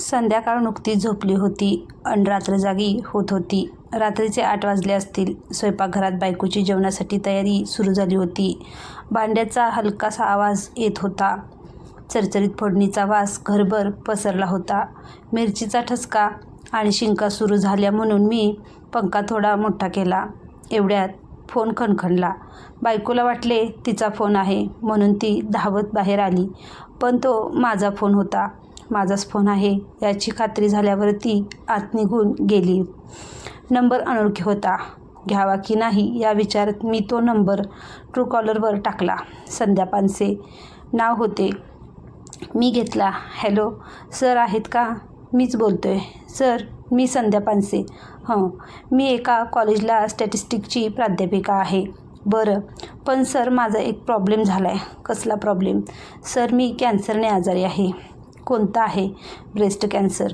संध्याकाळ नुकतीच झोपली होती. अन रात्र जागी होत होती. रात्रीचे आठ वाजले असतील. स्वयंपाकघरात बायकोची जेवणासाठी तयारी सुरू झाली होती. भांड्याचा हलकासा आवाज येत होता. चरचरीत फोडणीचा वास घरभर पसरला होता. मिरचीचा ठसका आणि शिंका सुरू झाल्या म्हणून मी पंखा थोडा मोठा केला. एवढ्यात फोन खणखणला. बायकोला वाटले तिचा फोन आहे. म्हणून ती धावत बाहेर आली. पण तो माझा फोन होता. माझाच फोन आहे. याची खात्री झाल्यावर ती आत निघून गेली. नंबर अनोळखी होता. घ्यावा की नाही या विचारात मी तो नंबर ट्रूकॉलरवर टाकला. संध्या पानसे नाव होते. मी घेतला. हॅलो सर आहेत का? मीच बोलतो आहे सर मी संध्या पानसे हं मी एका कॉलेजला स्टॅटिस्टिकची प्राध्यापिका आहे. बरं पण सर माझा एक प्रॉब्लेम झाला आहे कसला प्रॉब्लेम? सर मी कॅन्सरने आजारी आहे. कोणता आहे? Breast cancer.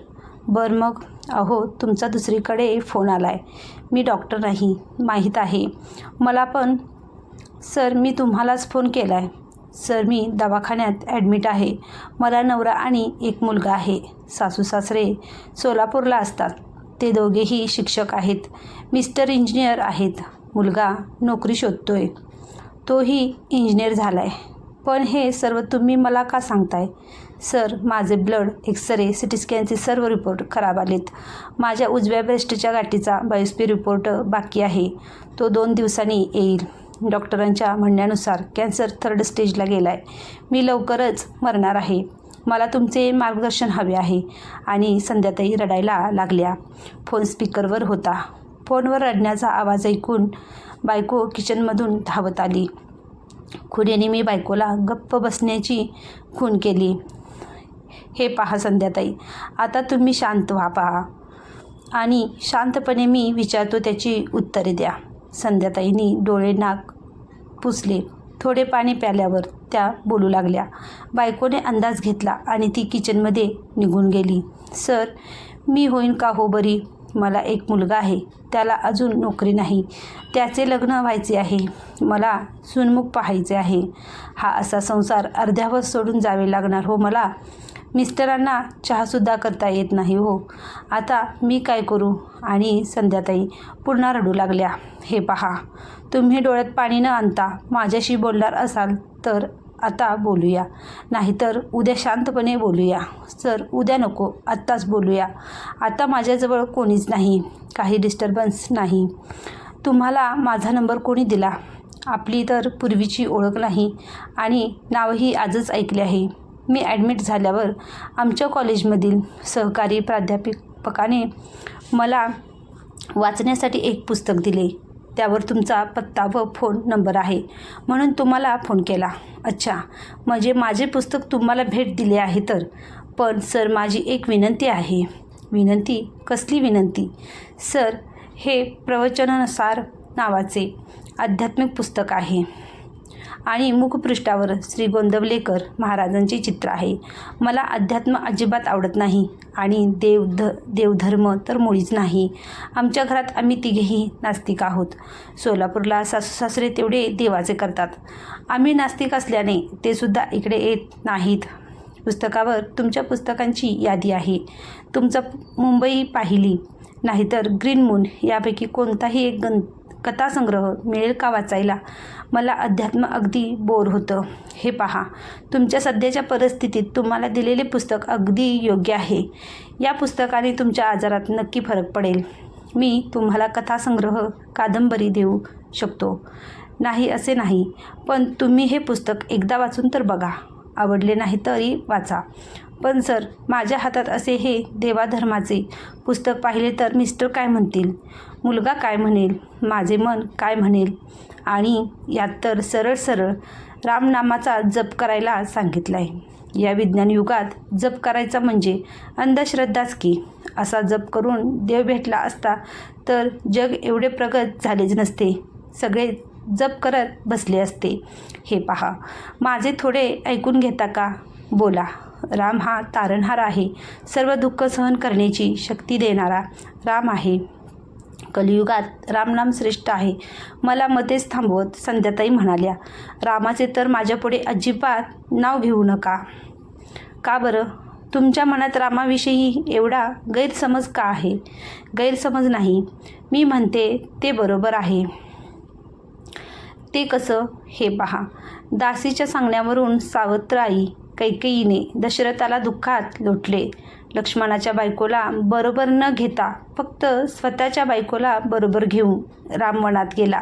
बरं मग अहो तुमचा दुसरीकडे फोन आला आहे मी डॉक्टर नाही माहीत आहे. मला पण सर मी तुम्हालाच फोन केला आहे सर मी दवाखान्यात ॲडमिट आहे. मला नवरा आणि एक मुलगा आहे. सासू सासरे सोलापूरला असतात. ते दोघेही शिक्षक आहेत. मिस्टर इंजिनियर आहेत. मुलगा नोकरी शोधतोय. तोही इंजिनियर झाला आहे पण हे सर्व तुम्ही मला का सांगताय? सर माझे ब्लड एक्सरे सिटी स्कॅनचे सर्व रिपोर्ट खराब आलेत. माझ्या उजव्या ब्रेस्टच्या गाठीचा बायोस्पी रिपोर्ट बाकी आहे. तो दोन दिवसांनी येईल. डॉक्टरांच्या म्हणण्यानुसार कॅन्सर थर्ड स्टेजला गेला आहे मी लवकरच मरणार आहे. मला तुमचे मार्गदर्शन हवे आहे. आणि संध्याताई रडायला लागल्या. फोन स्पीकरवर होता. फोनवर रडण्याचा आवाज ऐकून बायको किचनमधून धावत आली. खुनेने मी बायकोला गप्प बसण्याची खून केली. हे पहा संध्याताई. आता तुम्ही शांत व्हा पहा. आणि शांतपणे मी विचारतो त्याची उत्तरे द्या. संध्याताईंनी डोळे नाक पुसले. थोडे पाणी प्याल्यावर त्या बोलू लागल्या. बायकोने अंदाज घेतला आणि ती किचनमध्ये निघून गेली. सर मी होईन का हो बरी? मला एक मुलगा आहे. त्याला अजून नोकरी नाही. त्याचे लग्न व्हायचे आहे. मला सुनमुख पाहायचे आहे. हा असा संसार अर्ध्यावर सोडून जावे लागणार हो मला? मिस्टरांना चहासुद्धा करता येत नाही हो. आता मी काय करू? आणि संध्याताई पुन्हा रडू लागल्या. हे पहा तुम्ही डोळ्यात पाणी न आणता माझ्याशी बोलणार असाल तर आता बोलूया. नाहीतर उद्या शांतपणे बोलूया. सर उद्या नको आत्ताच बोलूया. आता माझ्याजवळ कोणीच नाही काही डिस्टर्बन्स नाही. तुम्हाला माझा नंबर कोणी दिला? आपली तर पूर्वीची ओळख नाही आणि नावही आजच ऐकले आहे. मी ॲडमिट झाल्यावर आमच्या कॉलेजमधील सहकारी प्राध्यापकाने मला वाचण्यासाठी एक पुस्तक दिले. त्यावर तुमचा पत्ता व फोन नंबर आहे. म्हणून तुम्हाला फोन केला. अच्छा म्हणजे माझे पुस्तक तुम्हाला भेट दिले आहे तर. पण सर माझी एक विनंती आहे. विनंती? कसली विनंती? सर हे प्रवचनानुसार नावाचे आध्यात्मिक पुस्तक आहे. आणि मुखपृष्ठावर श्री गोंदवलेकर महाराजांचे चित्र आहे. मला अध्यात्म अजिबात आवडत नाही आणि देव ध देवधर्म तर मुळीच नाही. आमच्या घरात आम्ही तिघेही नास्तिक आहोत. सोलापूरला सासू सासरे तेवढे देवाचे करतात. आम्ही नास्तिक असल्याने ते सुद्धा इकडे येत नाहीत. पुस्तकावर तुमच्या पुस्तकांची यादी आहे. तुमचं मुंबई पाहिली. नाहीतर ग्रीन मून यापैकी कोणताही एक गण कथासंग्रह मिळेल का वाचायला? मला अध्यात्म अगदी बोर होतं. हे पहा तुमच्या सध्याच्या परिस्थितीत तुम्हाला दिलेले पुस्तक अगदी योग्य आहे. या पुस्तकाने तुमच्या आजारात नक्की फरक पडेल. मी तुम्हाला कथासंग्रह कादंबरी देऊ शकतो. नाही असे नाही पण तुम्ही हे पुस्तक एकदा वाचून तर बघा. आवडले नाही तरी वाचा. पण सर माझ्या हातात असे हे देवाधर्माचे पुस्तक पाहिले तर मिस्टर काय म्हणतील? मुलगा काय म्हणेल? माझे मन काय म्हणेल? आणि यात तर सरळ सरळ रामनामाचा जप करायला सांगितला आहे या विज्ञान युगात जप करायचा म्हणजे अंधश्रद्धाच की? असा जप करून देव भेटला असता तर जग एवढे प्रगत झालेच नसते. सगळे जप करत बसले असते. हे पहा माझे थोडे ऐकून घेता का? बोला. राम हा तारणहार आहे. सर्व दुःख सहन करण्याची शक्ती देणारा राम आहे. कलियुगात रामनाम श्रेष्ठ आहे. मला मध्येच थांबवत संध्याताई म्हणाल्या रामाचे तर माझ्यापुढे अजिबात नाव घेऊ नका. का बरं? तुमच्या मनात रामाविषयी एवढा गैरसमज का आहे? गैरसमज नाही. मी म्हणते ते बरोबर आहे. ते कसं? हे पहा. दासीच्या सांगण्यावरून सावत्र आई कैकेयीने दशरथाला दुःखात लोटले. लक्ष्मणाच्या बायकोला बरोबर न घेता फक्त स्वतःच्या बायकोला बरोबर घेऊन रामवनात गेला.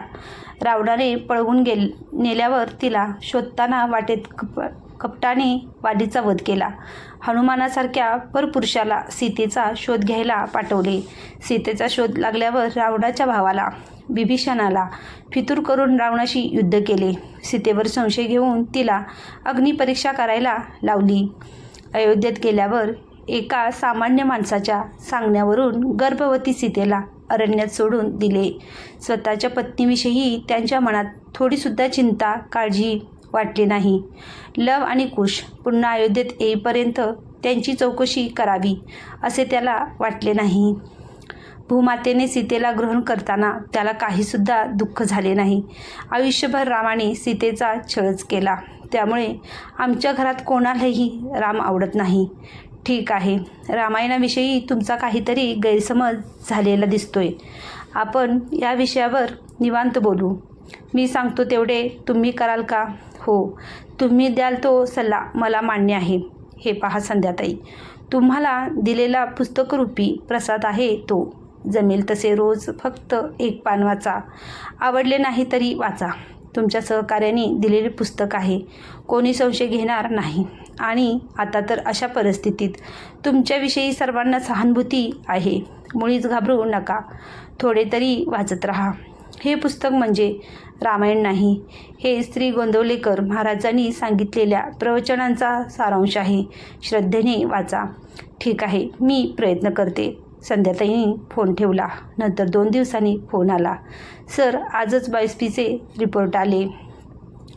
रावणाने पळवून गेल नेल्यावर तिला शोधताना वाटेत कप कपटाने वालीचा वध केला. हनुमानासारख्या परपुरुषाला सीतेचा शोध घ्यायला पाठवले. सीतेचा शोध लागल्यावर रावणाच्या भावाला बिभीषणाला फितूर करून रावणाशी युद्ध केले. सीतेवर संशय घेऊन तिला अग्निपरीक्षा करायला लावली. अयोध्येत गेल्यावर एका सामान्य माणसाच्या सांगण्यावरून गर्भवती सीतेला अरण्यात सोडून दिले. स्वतःच्या पत्नीविषयी त्यांच्या मनात थोडीसुद्धा चिंता काळजी वाटली नाही. लव आणि कुश पुन्हा अयोध्येत येईपर्यंत त्यांची चौकशी करावी असे त्याला वाटले नाही. भूमातेने सीतेला ग्रहण करताना त्याला काहीसुद्धा दुःख झाले नाही. आयुष्यभर रामाने सीतेचा छळच केला. त्यामुळे आमच्या घरात कोणालाही राम आवडत नाही. ठीक आहे रामायणाविषयी तुमचा काहीतरी गैरसमज झालेला दिसतोय. आपण या विषयावर निवांत बोलू. मी सांगतो तेवढे. तुम्ही कराल का? हो. तुम्ही द्याल तो सल्ला मला मान्य आहे. हे पहा संध्याताई. तुम्हाला दिलेला पुस्तकरूपी प्रसाद आहे तो. जमेल तसे रोज फक्त एक पान वाचा. आवडले नाही तरी वाचा. तुमच्या सहकार्याने दिलेले पुस्तक आहे. कोणी संशय घेणार नाही. आणि आता तर अशा परिस्थितीत तुमच्याविषयी सर्वांना सहानुभूती आहे. मुळीच घाबरू नका. थोडे तरी वाचत राहा. हे पुस्तक म्हणजे रामायण नाही. हे श्री गोंदवलेकर महाराजांनी सांगितलेल्या प्रवचनांचा सारांश आहे. श्रद्धेने वाचा. ठीक आहे मी प्रयत्न करते. संध्याताईंनी फोन ठेवला. नंतर दोन दिवसांनी फोन आला. सर आजच बायस्पीचे रिपोर्ट आले.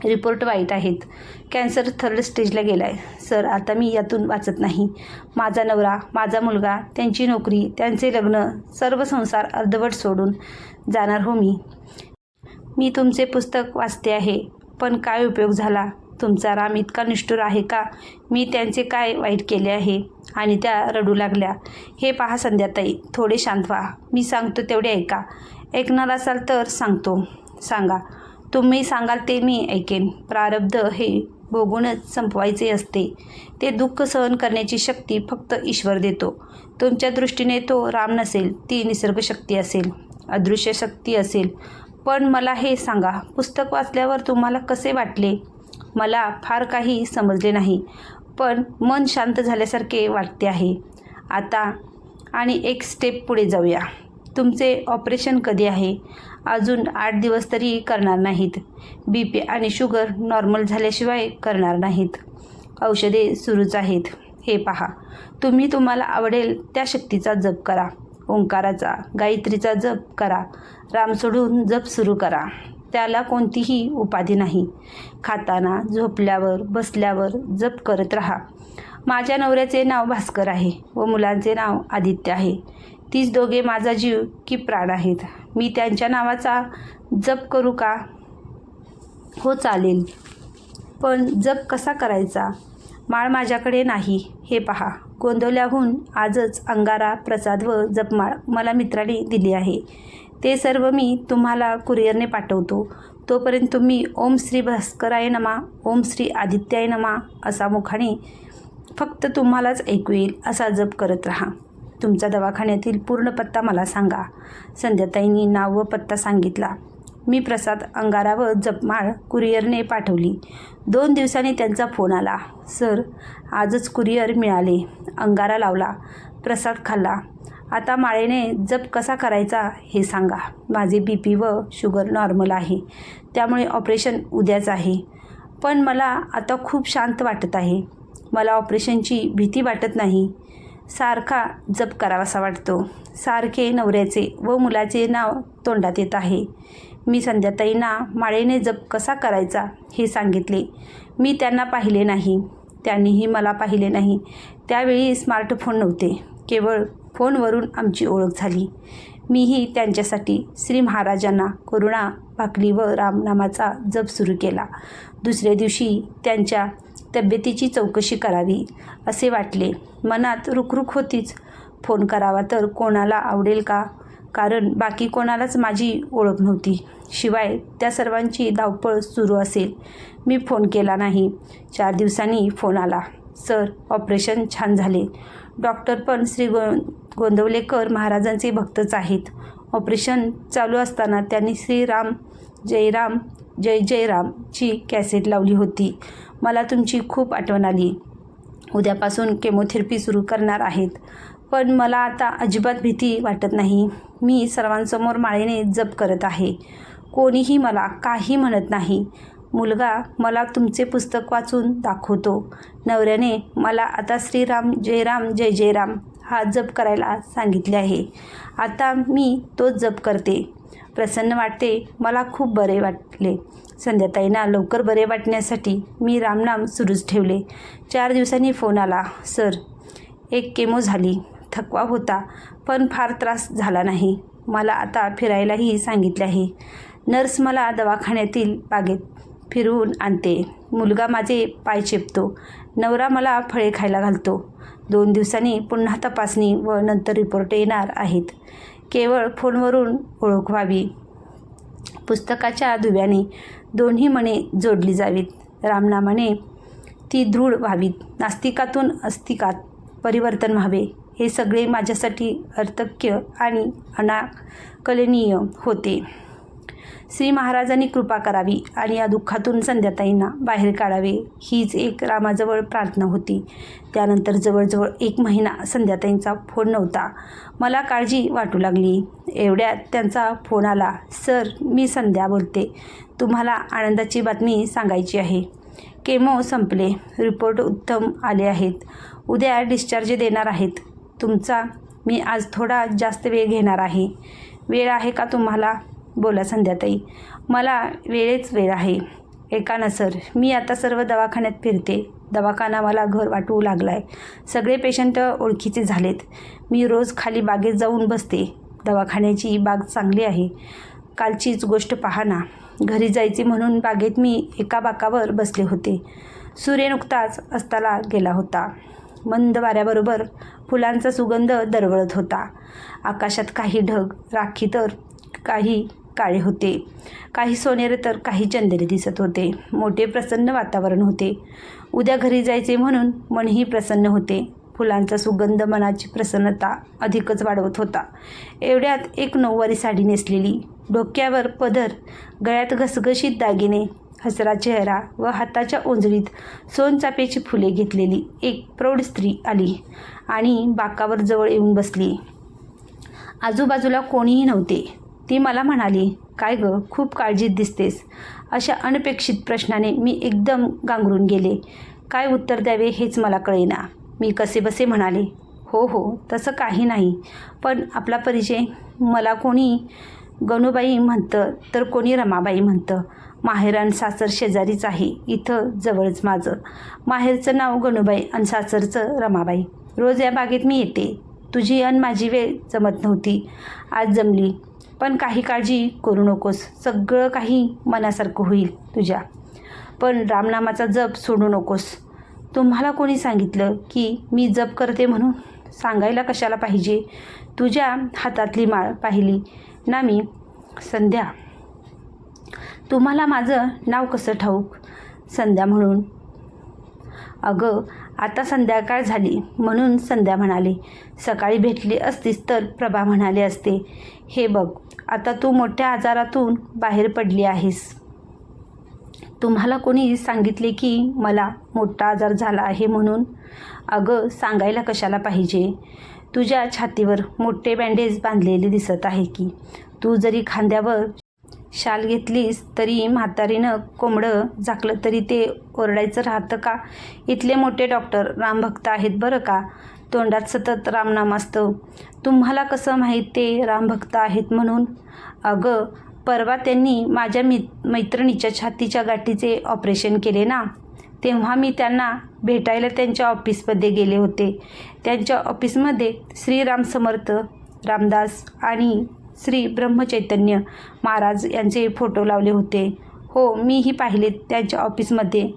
रिपोर्ट वाईट आहेत. कॅन्सर थर्ड स्टेजला गेला आहे सर आता मी यातून वाचत नाही. माझा नवरा माझा मुलगा त्यांची नोकरी त्यांचे लग्न सर्व संसार अर्धवट सोडून जाणार हो मी. मी तुमचे पुस्तक वाचते आहे पण काय उपयोग झाला? तुमचा राम इतका निष्ठुर आहे का? मी त्यांचे काय वाईट केले आहे? आणि त्या रडू लागल्या. हे पहा संध्याताई थोडे शांत व्हा. मी सांगतो तेवढे ऐका. ऐकणार असाल तर सांगतो. सांगा. तुम्ही सांगाल ते मी ऐकेन. प्रारब्ध हे भोगूनच संपवायचे असते. ते दुःख सहन करण्याची शक्ती फक्त ईश्वर देतो. तुमच्या दृष्टीने तो राम नसेल ती निसर्गशक्ती असेल. अदृश्य शक्ती असेल. पण मला हे सांगा पुस्तक वाचल्यावर तुम्हाला कसे वाटले? मला फार काही समजले नाही पण मन शांत झाल्यासारखे वाटते आहे. आता आणि एक स्टेप पुढे जाऊया. तुमचे ऑपरेशन कधी आहे? अजून आठ दिवस तरी करणार नाहीत. बी पी आणि शुगर नॉर्मल झाल्याशिवाय करणार नाहीत. औषधे सुरूच आहेत. हे पहा तुम्ही तुम्हाला आवडेल त्या शक्तीचा जप करा. ओंकाराचा गायत्रीचा जप करा. राम सोडून जप सुरू करा. त्याला कोणतीही उपाधी नाही. खाताना झोपल्यावर बसल्यावर जप करत राहा. माझ्या नवऱ्याचे नाव भास्कर आहे व मुलांचे नाव आदित्य आहे. तीच दोघे माझा जीव की प्राण आहेत. मी त्यांच्या नावाचा जप करू का? हो चालेल. पण जप कसा करायचा? माळ माझ्याकडे नाही. हे पहा. गोंदवल्याहून आजच अंगारा प्रसाद व जपमाळ मला मित्राने दिली आहे. ते सर्व मी तुम्हाला कुरिअरने पाठवतो. तोपर्यंत तुम्ही ओम श्री भास्कराय नमा ओम श्री आदित्याय नमा असा मुखाने फक्त तुम्हालाच ऐकू येईल असा जप करत राहा. तुमचा दवाखान्यातील पूर्ण पत्ता मला सांगा. संध्याताईंनी नाव व पत्ता सांगितला. मी प्रसाद अंगारा व जपमाळ कुरिअरने पाठवली. दोन दिवसांनी त्यांचा फोन आला. सर आजच कुरिअर मिळाले. अंगारा लावला. प्रसाद खाल्ला. आता माळेने जप कसा करायचा हे सांगा. माझे बी पी व शुगर नॉर्मल आहे. त्यामुळे ऑपरेशन उद्याच आहे. पण मला आता खूप शांत वाटत आहे. मला ऑपरेशनची भीती वाटत नाही. सारखा जप करावासा वाटतो. सारखे नवऱ्याचे व मुलाचे नाव तोंडात येत आहे. मी संध्याताईंना माळेने जप कसा करायचा हे सांगितले. मी त्यांना पाहिले नाही. त्यांनीही मला पाहिले नाही. त्यावेळी स्मार्टफोन नव्हते. केवळ फोनवरून आमची ओळख झाली. मीही त्यांच्यासाठी श्री महाराजांना करुणा भाकली व रामनामाचा जप सुरू केला. दुसऱ्या दिवशी त्यांच्या तब्येतीची चौकशी करावी असे वाटले. मनात रुखरुख होतीच. फोन करावा तर कोणाला आवडेल का? कारण बाकी कोणालाच माझी ओळख नव्हती. शिवाय त्या सर्वांची धावपळ सुरू असेल. मी फोन केला नाही. चार दिवसांनी फोन आला. सर ऑपरेशन छान झाले. डॉक्टर पण श्री गो गोंदवलेकर महाराजांचे भक्तच आहेत. ऑपरेशन चालू असताना त्यांनी श्रीराम जयराम जय जयरामची कॅसेट लावली होती. मला तुमची खूप आठवण आली. उद्यापासून केमोथेरपी सुरू करणार आहेत. पण मला आता अजिबात भीती वाटत नाही. मी सर्वांसमोर माळेने जप करत आहे. कोणीही मला काही म्हणत नाही. मुलगा मला तुमचे पुस्तक वाचून दाखवतो. नवऱ्याने मला आता श्रीराम जयराम जय जयराम हा जप करायला सांगितले आहे. आता मी तोच जप करते. प्रसन्न वाटते मला खूप बरे वाटले. संध्याताईंना लवकर बरे वाटण्यासाठी मी रामनाम सुरूच ठेवले. चार दिवसांनी फोन आला सर एक केमो झाली. थकवा होता पण फार त्रास झाला नाही. मला आता फिरायलाही सांगितले आहे. नर्स मला दवाखान्यातील बागेत फिरवून आणते. मुलगा माझे पाय चेपतो. नवरा मला फळे खायला घालतो. दोन दिवसांनी पुन्हा तपासणी व नंतर रिपोर्ट येणार आहेत. केवळ फोनवरून ओळख व्हावी. पुस्तकाच्या दुव्याने दोन्ही मने जोडली जावीत. रामनामाने ती दृढ व्हावीत. नास्तिकातून अस्तिकात परिवर्तन व्हावे. हे सगळे माझ्यासाठी अर्थक्य आणि अनाकलनीय होते. श्री महाराजांनी कृपा करावी आणि या दुःखातून संध्याताईंना बाहेर काढावे. हीच एक रामाजवळ प्रार्थना होती. त्यानंतर जवळजवळ एक महिना संध्याताईंचा फोन नव्हता. मला काळजी वाटू लागली. एवढ्यात त्यांचा फोन आला सर मी संध्या बोलते. तुम्हाला आनंदाची बातमी सांगायची आहे. केमो संपले. रिपोर्ट उत्तम आले आहेत. उद्या डिस्चार्ज देणार आहेत. तुमचा मी आज थोडा जास्त वेळ घेणार आहे. वेळ आहे का तुम्हाला? बोला संध्याताई. मला वेळेच वेळ आहे. एका ना सर मी आता सर्व दवाखान्यात फिरते. दवाखाना मला घर वाटू लागला आहे सगळे पेशंट ओळखीचे झालेत. मी रोज खाली बागेत जाऊन बसते. दवाखान्याची बाग चांगली आहे. कालचीच गोष्ट पहा ना. घरी जायचे म्हणून बागेत मी एका बाकावर बसले होते. सूर्य नुकताच अस्ताला गेला होता. मंद वाऱ्याबरोबर फुलांचा सुगंध दरवळत होता. आकाशात काही ढग राखी तर काही काळे होते. काही सोनेरे तर काही चंदेरे दिसत होते. मोठे प्रसन्न वातावरण होते. उद्या घरी जायचे म्हणून मनही प्रसन्न होते. फुलांचा सुगंध मनाची प्रसन्नता अधिकच वाढवत होता. एवढ्यात एक नऊवारी साडी नेसलेली. डोक्यावर पदर गळ्यात घसघशीत दागिने हसरा चेहरा व हाताच्या ओंजळीत सोनचापेची फुले घेतलेली एक प्रौढ स्त्री आली आणि बाकावर जवळ येऊन बसली. आजूबाजूला कोणीही नव्हते. ती मला म्हणाली काय गं खूप काळजीत दिसतेस. अशा अनपेक्षित प्रश्नाने मी एकदम गांगरून गेले. काय उत्तर द्यावे हेच मला कळेना. मी कसे बसे म्हणाले हो हो तसं काही नाही. पण आपला परिचय मला कोणी गणूबाई म्हणतं तर कोणी रमाबाई म्हणतं. माहेर आणि सासर शेजारीच आहे इथं जवळच माझं. माहेरचं नाव गणूबाई आणि सासरचं रमाबाई. रोज या बागेत मी येते. तुझी अन माझी वेळ जमत नव्हती. आज जमली. पण काही काळजी करू नकोस. सगळं काही मनासारखं होईल तुझ्या. पण रामनामाचा जप सोडू नकोस. तुम्हाला कोणी सांगितलं की मी जप करते म्हणून? सांगायला कशाला पाहिजे? तुझ्या हातातली माळ पाहिली. ना मी. संध्या. तुम्हाला माझं नाव कसं ठाऊक? संध्या म्हणून. अगं आता संध्याकाळ झाली म्हणून संध्या म्हणाले सकाळी भेटली असतीस तर प्रभा म्हणाली असते. हे बघ आता तू मोठ्या आजारातून बाहेर पडली आहेस. तुम्हाला कोणी सांगितले की मला मोठा आजार झाला आहे म्हणून? अगं सांगायला कशाला पाहिजे? तुझ्या छातीवर मोठे बँडेज बांधलेले दिसत आहे की. तू जरी खांद्यावर शाल घेतलीस तरी म्हातारीनं कोंबडं झाकलं तरी ते ओरडायचं राहतं का? इथले मोठे डॉक्टर रामभक्त आहेत बरं का? तोंडात सतत रामनाम असतं. तुम्हाला कसं माहीत ते रामभक्त आहेत म्हणून? अगं परवा त्यांनी माझ्या मि मैत्रिणीच्या छातीच्या गाठीचे ऑपरेशन केले ना? तेव्हा मी त्यांना भेटायला त्यांच्या ऑफिसमध्ये गेले होते. त्यांच्या ऑफिसमध्ये श्रीराम समर्थ रामदास आणि श्री ब्रह्मचैतन्य महाराज यांचे फोटो लावले होते. हो मीही पाहिले त्यांच्या ऑफिसमध्ये.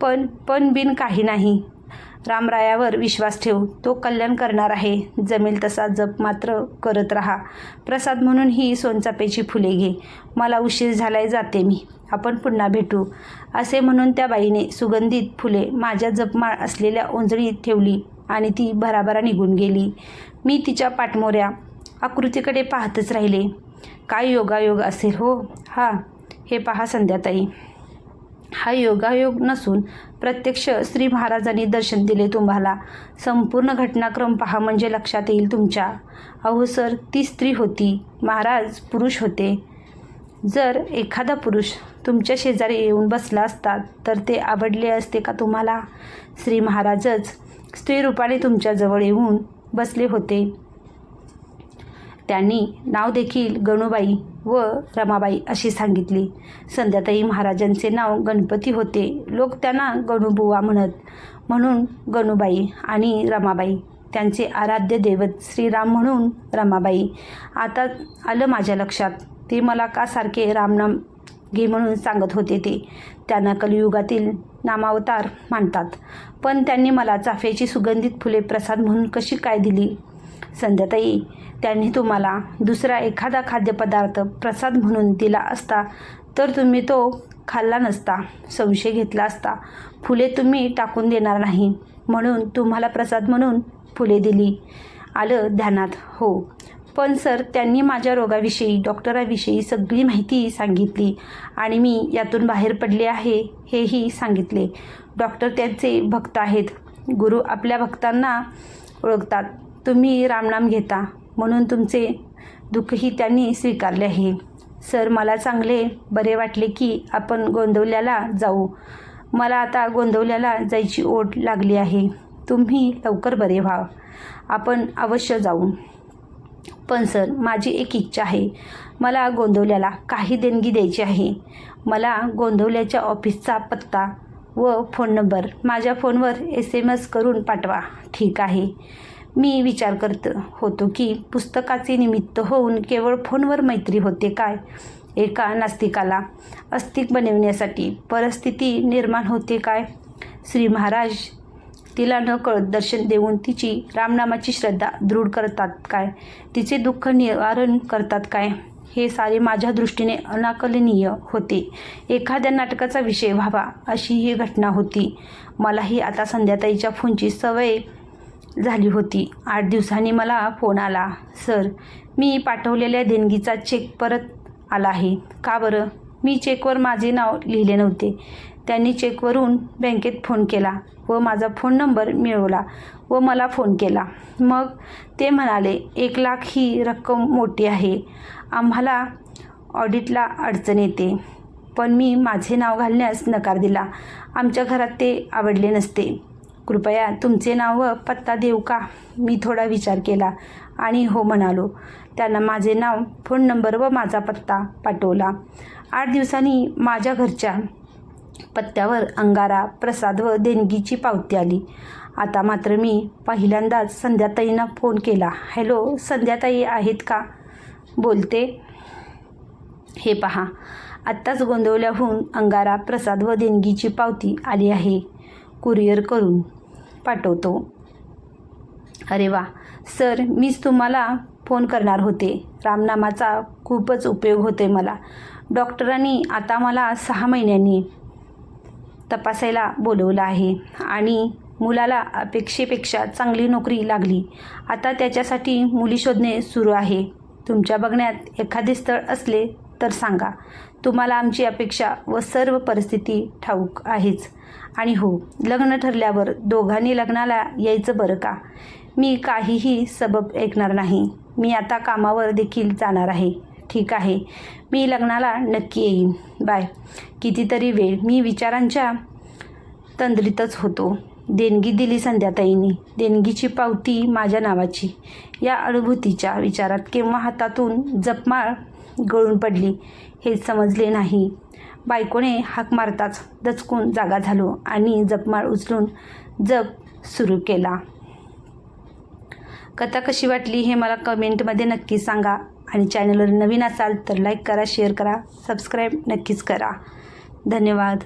पण पण बिन काही नाही. रामरायावर विश्वास ठेव. तो कल्याण करणार आहे. जमेल तसा जप मात्र करत राहा. प्रसाद म्हणून ही सोनचापेची फुले घे. मला उशीर झालाय जाते मी. आपण पुन्हा भेटू. असे म्हणून त्या बाईने सुगंधित फुले माझ्या जपमाळ असलेल्या ओंजळीत ठेवली आणि ती भराभरा निघून गेली. मी तिच्या पाठमोऱ्या आकृतीकडे पाहतच राहिले. काय योगायोग असेल हो? हा हे पहा संध्याताई. हा योगायोग नसून प्रत्यक्ष श्री महाराजांनी दर्शन दिले तुम्हाला. संपूर्ण घटनाक्रम पहा म्हणजे लक्षात येईल तुमच्या. अहो सर ती स्त्री होती. महाराज पुरुष होते. जर एखादा पुरुष तुमच्या शेजारी येऊन बसला असता तर ते आवडले असते का तुम्हाला? श्री महाराजच स्त्री रूपाने तुमच्याजवळ येऊन बसले होते. त्यांनी नाव देखील गणूबाई व रमाबाई अशी सांगितली. संध्याताई महाराजांचे नाव गणपती होते. लोक त्यांना गणुबुवा म्हणत. म्हणून गणूबाई आणि रमाबाई त्यांचे आराध्य दैवत श्रीराम म्हणून रमाबाई. आता आलं माझ्या लक्षात. ते मला का सारखे रामनाम घे म्हणून सांगत होते ते. त्यांना कलियुगातील नामावतार मानतात. पण त्यांनी मला चाफ्याची सुगंधित फुले प्रसाद म्हणून कशी काय दिली? संध्याताई त्यांनी तुम्हाला दुसरा एखादा खाद्यपदार्थ प्रसाद म्हणून दिला असता तर तुम्ही तो खाल्ला नसता संशय घेतला असता. फुले तुम्ही टाकून देणार नाही म्हणून तुम्हाला प्रसाद म्हणून फुले दिली. आलं ध्यानात हो. पण सर त्यांनी माझ्या रोगाविषयी डॉक्टराविषयी सगळी माहिती सांगितली आणि मी यातून बाहेर पडले आहे हेही सांगितले. डॉक्टर त्यांचे भक्त आहेत. गुरु आपल्या भक्तांना ओळखतात. तुम्ही रामनाम घेता. म्हणून तुमचे दुःखही त्यांनी स्वीकारले आहे. सर मला चांगले बरे वाटले की आपण गोंदवल्याला जाऊ. मला आता गोंदवल्याला जायची ओढ लागली आहे. तुम्ही लवकर बरे व्हा. आपण अवश्य जाऊ. पण सर माझी एक इच्छा आहे. मला गोंदवल्याला काही देणगी द्यायची आहे. मला गोंदवल्याच्या ऑफिसचा पत्ता व फोन नंबर माझ्या फोनवर एस एम एस करून पाठवा. ठीक आहे. मी विचार करत होतो की पुस्तकाचे निमित्त होऊन केवळ फोनवर मैत्री होते काय? एका नास्तिकाला अस्तिक बनवण्यासाठी परिस्थिती निर्माण होते काय? श्री महाराज तिला न कळत दर्शन देऊन तिची रामनामाची श्रद्धा दृढ करतात काय? तिचे दुःख निवारण करतात काय? हे सारे माझ्या दृष्टीने अनाकलनीय होते. एखाद्या नाटकाचा विषय व्हावा अशी ही घटना होती. मलाही आता संध्याताईच्या फोनची सवय झाली होती. आठ दिवसांनी मला फोन आला. सर मी पाठवलेल्या देणगीचा चेक परत आला आहे. का बरं? मी चेकवर माझे नाव लिहिले नव्हते. त्यांनी चेकवरून बँकेत फोन केला व माझा फोन नंबर मिळवला व मला फोन केला. मग ते म्हणाले एक लाख ही रक्कम मोठी आहे. आम्हाला ऑडिटला अडचण येते. पण मी माझे नाव घालण्यास नकार दिला. आमच्या घरात ते आवडले नसते. कृपया तुमचे नाव व पत्ता देऊ का? मी थोडा विचार केला आणि हो म्हणालो. त्यांना माझे नाव फोन नंबर व माझा पत्ता पाठवला. आठ दिवसांनी माझ्या घरच्या पत्त्यावर अंगारा प्रसाद व देणगीची पावती आली. आता मात्र मी पहिल्यांदाच संध्याताईंना फोन केला. हॅलो संध्याताई आहेत का? बोलते. हे पहा. आत्ताच गोंदवल्याहून अंगारा प्रसाद व देणगीची पावती आली आहे. कुरिअर करून पाठवतो. अरे वा! सर मीच तुम्हाला फोन करणार होते. रामनामाचा खूपच उपयोग होते मला. डॉक्टरांनी आता मला सहा महिन्यांनी तपासायला बोलवलं आहे आणि मुलाला अपेक्षेपेक्षा चांगली नोकरी लागली. आता त्याच्यासाठी मुली शोधणे सुरू आहे. तुमच्या बघण्यात एखादे स्थळ असले तर सांगा. तुम्हाला आमची अपेक्षा व सर्व परिस्थिती ठाऊक आहेच. आणि हो लग्न ठरल्यावर दोघांनी लग्नाला यायचं बरं का? मी काहीही सबब ऐकणार नाही. मी आता कामावर देखील जाणार आहे. ठीक आहे. मी लग्नाला नक्की येईन. बाय. कितीतरी वेळ मी विचारांच्या तंद्रीतच होतो. देणगी दिली संध्याताईंनी. देणगीची पावती माझ्या नावाची. या अनुभूतीच्या विचारात केव्हा हातातून जपमाळ गळून पडली. हे समजले नाही. बायकोने हाक मारताच दचकून जागा झालो आणि जपमाळ उचलून जप सुरू केला. कथा कशी वाटली हे मला कमेंटमध्ये नक्की सांगा आणि चॅनलवर नवीन असाल तर लाईक करा शेअर करा सबस्क्राईब नक्कीच करा. धन्यवाद.